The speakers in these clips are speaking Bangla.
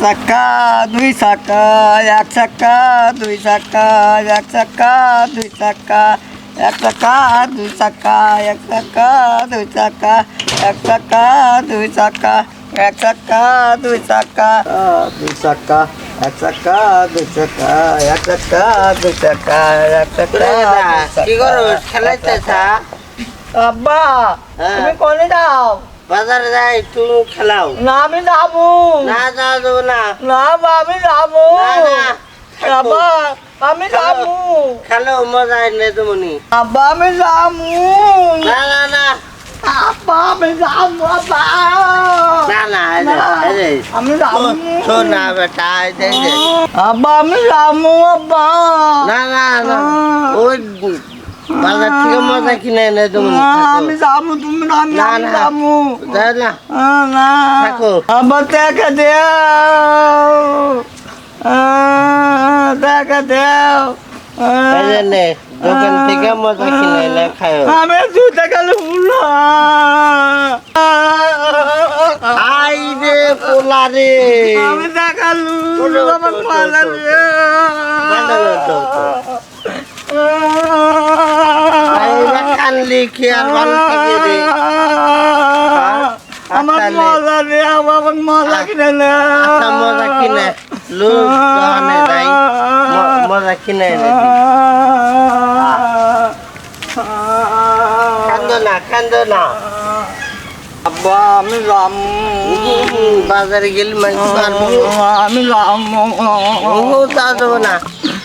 চাক্কা দুই চাক্কা এক চাক্কা দুই চাক্কা এক চাক্কা দুই চাক্কা এক চাক্কা দুই চাক্কা এক চাক্কা দুই চাক্কা এক চাক্কা দুই চাক্কা এক চাক্কা দুই চাক্কা দুই চাক্কা এক চাক্কা দুই চাক্কা এক চাক্কা দুই চাক্কা এক চাক্কা কি করো খেলাইতেছা আব্বা হ্যাঁ। তুমি কোনে যাও বাজারে যাই তুমি খেলাও। না আমি যাব। না যাওয়া যাব না। না আমি যাব। আব্বা আমি যাব। খেলো মজা এনে তুমি আব্বা আমি যাব। না না না। আমি যাব আব্বা। না না। আমি যাব। শোন না বেটা এই যে। আব্বা আমি যাব আব্বা। না না না। ওই বাজার থেকে মজা কিনে এনে তুমি আমি যাব তুমি না আমি না। যাব। যাই না। না থাকো। আব্বা টাকা দেও। টাকা দেও। আহ, এই যে নে দোকান থেকে মজা কিনে এনে খাও আমি দু টাকা লুবো আই রে পোলা রে। আমি টাকা আমার ওঠো, পালা ওঠো, পালা রে, রে কানলি কি আর ভালো থাকে রে? আমার আচ্ছা। মজা রে আমার মজা কিনে না। আচ্ছা মজা কিনে। লোক দোকানে যাই। মজা কিনে এনে দিই। না কান্দো না। আব্বা আমি রাম। বাজারে গেলে আমি রাম। ও তা দেবো না।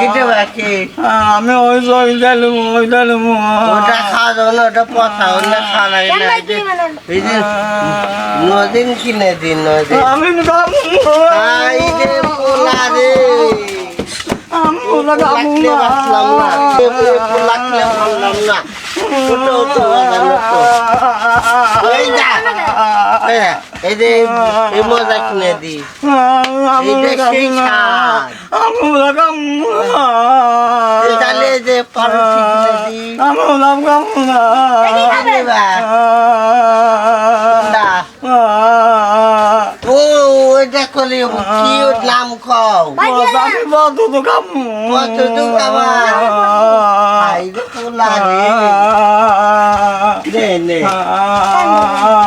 কিটে বাকি আমি ওই ওই দিলুম ওই দিলুম ওটা খাওয়া যাবে না ওটা পচা ওটা খাওয়া লাগে না। এই যে নদিন কিনে দিন নদিন। আমি পোলা রে। না। এই যা এই মজা কিনে দি তাহলে যে। ও ওইটা করলে কি নাম খাও কত তো খাবা আই রে। পোলা রে নে নে হ্যালা এই যে বাজান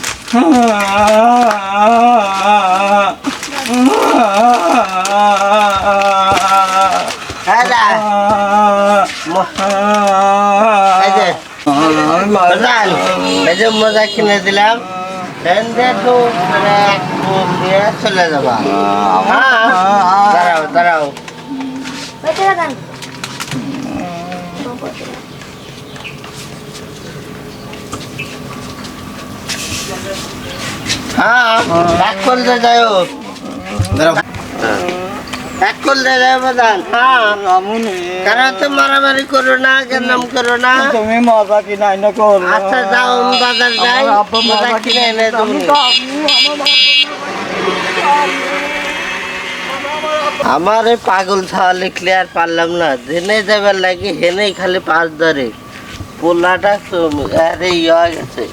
এই যে মজা কিনে দিলাম মানে চলে যাবা দাঁড়াও দাঁড়াও হ্যাঁ এক করলে যাও এক করলে যাও বাজান হ্যাঁ কারণ তো মারামারি করো না নাম করো না? তুমি মজা কিনা না করো। আচ্ছা যাও বাজার যাই। আমার আব্বা মজা কিনে এনে আমার এই পাগল ছাওয়া লিখলে আর পারলাম না। জেনে যাবার লাগে হেনেই খালি পাঁচ ধরে। পোলাটা আরে ইয়ে গেছে।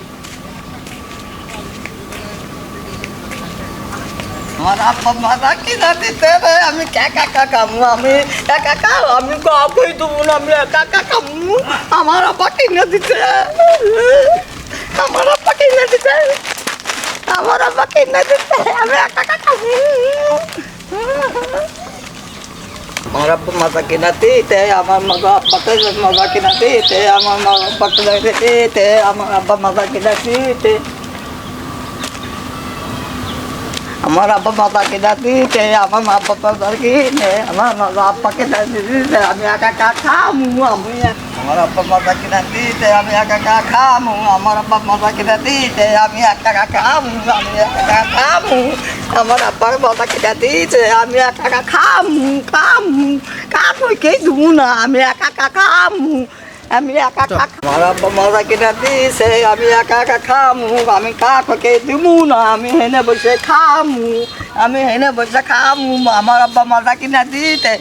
আমার আব্বা মজা কিনা দিতে রে আমি একা একা কামু আমি একা একা আমি কাউকেই দেবো না আমি একা একা কামু আমার আব্বা কিনে দিতে আমার আব্বা কিনে দিতে আমার আব্বা কিনে দিতে আমি একা একা কামু আমার আব্বা মজা কিনা দিতে আমার মজা আব্বাকে মজা কিনা দিতে আমার মা আব্বাকে দিতে আমার আব্বা মজা কিনা দিতে আমার আব্বা কেনা দিতে আমার মা বাবা কিনে আমার মা বাবা কেনা দিতে আমি একা একা খামু, আমি আমার আব্বা কেনা দিতে আমি একা একা খামু, আমার আব্বা মাথা কেনা দিতে আমি একা একা খামু, আমি একা খামু, আমার আব্বার মাথা কেনা দিতে আমি একা একা খামু খামু কামু কে দেবো না, আমি একা একা খামু। আমি একা আমার আব্বা মজা কিনা দিছে আমি একা একা খামু আমি কাককে দিমু না আমি হেনে বসে খামু আমি হেনে বসে খামু আমার আব্বা মজা কিনা দিতে।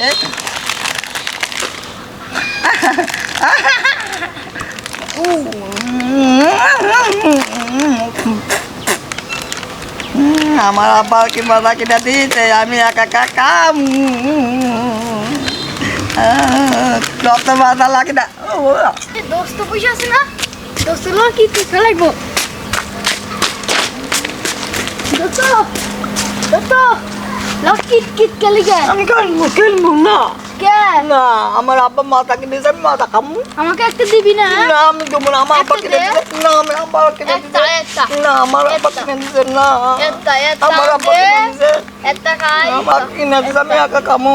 আমার আব্বা কি মজা কিনা দিতে আমি একা একা খামু। কত মজা লাগে না। দোস্ত পয়সা আছে না? দোস্ত লোক কি কি লাগবো? দোস্ত দোস্ত লোক কিট কিট খেলে গে। আমি খেলব খেলব না। কে? না আমার আব্বা মাথা কিনে আমি মাথা খামু। আমাকে একটা দিবি না? না আমি দেবো না আমার আব্বা কিনে না আমি আব্বা কিনে না আমার আব্বা কিনে দিয়েছে না। আমার আব্বা কিনে দিয়েছে। একটা খাই। আমার কিনে দিয়েছে আমি একা খামু।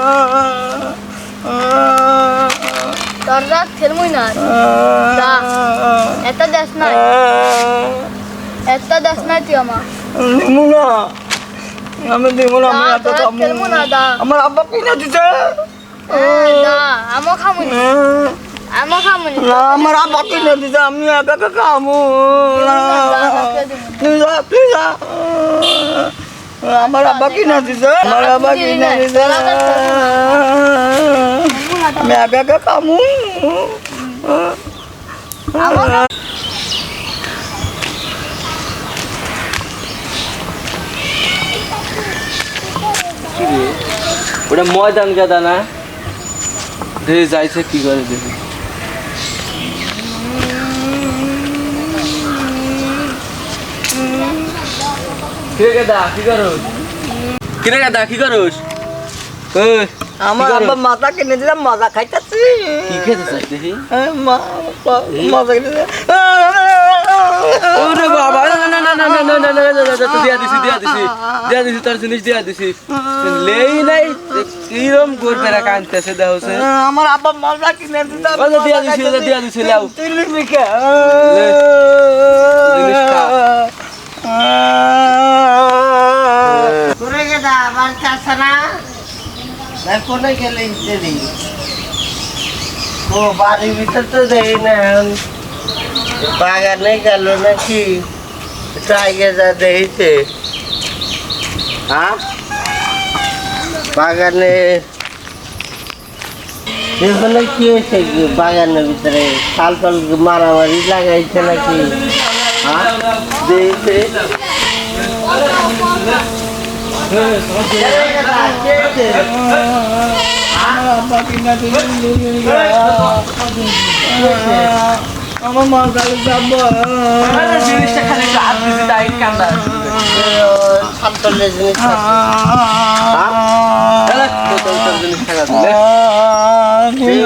Tarrak til muynar. Da. Etta desnay. Etta desnay ti ama. Muna. আমি দিব না আমি এত খাব আমার আব্বা কিনে দিছে না আমও খাব না আমও খাব আমার আব্বা কিনে দিছে আমি একা একা খাব তুই যা আমার আব্বা কিনে দিছে আমার আব্বা কিনে দিছে আমি খামুনি। কিরে ওটা ময়দান গাদা না দেখে যাইছে কি করে দেখি। কিরে গাদা, কি করস? কিরে গাদা, কি করস? আমার? আব্বা মাথা কিনে দিলাম মজা খাইতেছি কি খেতে দেখি মজা কিনে দিলাম ওরে বাবা না না না না না না না না না দিয়া দিছি দিয়া দিছি দিয়া দিছি তোর জিনিস দিয়া দিছি লেই নাই কিরম করবে রা কানতেছে দেহছে আমার আব্বা মজা কিনে দিলাম দিয়া দিছি, দিয়া দিছি, লাও। তুই লিখবি কে লে। জিনিস গেদা আবার চাষা না না কোনে গেলে দিই। ও বাড়ির ভিতর তো দেই না বাগানে গেল নাকি? আগে যা দেখেছে হ্যাঁ বাগানে। এখানে কি হয়েছে বাগানের ভিতরে? শাল ফাল মারামারি লাগাইছে নাকি? হ্যাঁ দেখছে আমার মা কালে যাব জিনিসটা খালি হাত দিতে তাই কান্দা সাতটা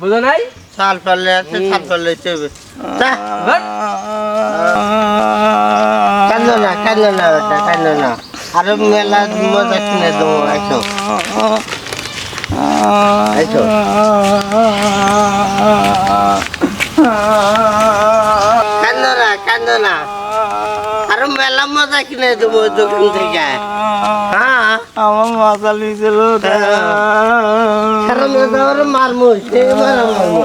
বুঝো নাই? সালপালে আছে, সালপালে চলবে। যা, বাট কান্দো না, কান্দো না বেটা, কান্দো না। আরও মেলা মজা কিনে দেবো আইসো। আইসো কান্দো না কান্দো না আরও মেলা মজা কিনে দেবো দোকান থেকে। হ্যাঁ? আমার কারণ ওরা মারমু সে মারা মারমু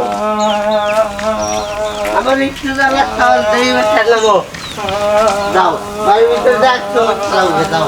আমার একটু জ্বালা খাওয়ার দেই বেটা নেব দাও বাড়ির ভিতরে যাচ্ছ দাও দাও